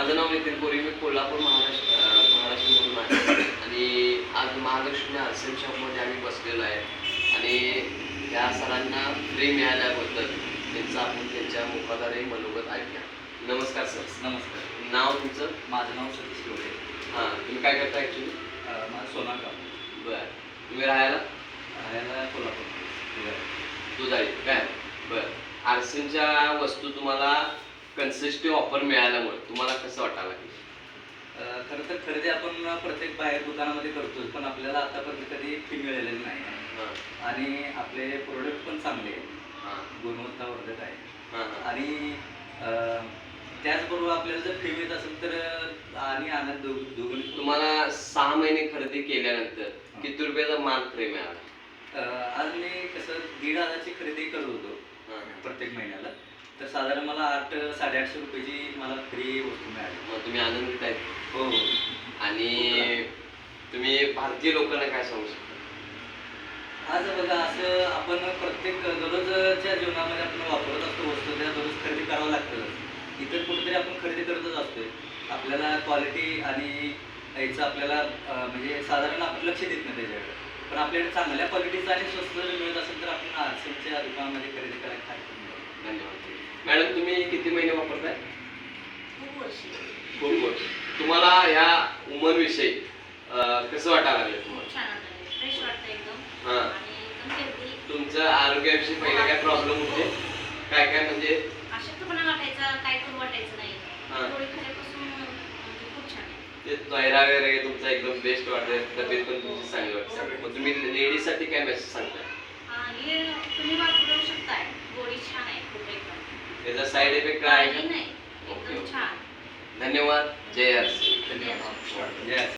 माझं नाव नितीन कोरी मी कोल्हापूर महाराष्ट्र महाराष्ट्रामधून आहे. आणि आज महालक्ष्मी आरसेम शॉपमध्ये आम्ही बसलेलो आहे. आणि त्या सरांना फ्री मिळाल्याबद्दल त्यांचं आपण त्यांच्या मुखाद्वारे मनोगत ऐकूया. नमस्कार सर. नमस्कार. नाव तुमचं? माझं नाव सतीश डोळे हां तुम्ही काय करता ॲक्च्युली माझं सोनागाव बरं. तुम्ही राहायला? राहायला कोल्हापूर. दुधाई काय? बरं. आरसेमच्या वस्तू तुम्हाला कन्सिस्टिव्ह ऑफर मिळाल्यामुळे तुम्हाला कसं वाटायला लागलं? खरं तर खरेदी आपण प्रत्येक बाहेर दुकानामध्ये करतो पण आपल्याला आतापर्यंत कधी फी मिळालेली नाही आणि आपले प्रोडक्ट पण चांगले आहेत. हां. गुणवत्तावर्धक आहे. आणि त्याचबरोबर आपल्याला जर फी मिळत असेल तर आणि आनंद दोघ तुम्हाला सहा महिने खरेदी केल्यानंतर किती रुपयाचा माल फ्री मिळाला आज मी कसं दीड हजारची खरेदी करत होतो. प्रत्येक महिन्याला. साधारण मला आठ साडेआठशे रुपयाची मला फ्री वस्तू मिळाली. मग तुम्ही आनंदित आहेत हो. हो आणि तुम्ही भारतीय लोकांना काय सांगू शकता? आज बघा असं आपण प्रत्येक दररोजच्या जीवनामध्ये आपण वापरत असतो वस्तू त्या दररोज खरेदी करावं लागतं. इतर कुठेतरी आपण खरेदी करतच असतोय. आपल्याला क्वालिटी आणि याचं आपल्याला अं, म्हणजे साधारण आपण लक्ष देत नाही त्याच्याकडे. पण आपल्याकडे चांगल्या क्वालिटीचं आणि स्वस्त जर मिळत असेल तर आपण आरसीएमच्या दुकानामध्ये खरेदी करायला काय. धन्यवाद. मॅडम तुम्ही किती महिने वापरताय? खूप वर्षी. तुम्हाला ह्या उमरविषयी अं, कसं वाटायला लागलं तुम्हाला? हां. तुमचं आरोग्याविषयी पहिले काय प्रॉब्लेम होते? काय काय म्हणजे? हां. म्हणजे ते चेहरा वगैरे तुमचा एकदम बेस्ट वाटते तब्येत पण तुमची चांगली वाटते. मग तुम्ही लेडीजसाठी काय मेसेज सांगताय? हा, हे तुम्ही वापरू शकताय. गोळी छान आहे खूप एकदम त्याचा साईड इफेक्ट काय आहे? काही का? नाही. ओके, एकदम ओके. छान. धन्यवाद. जय हर्ष धन्यवाद. जय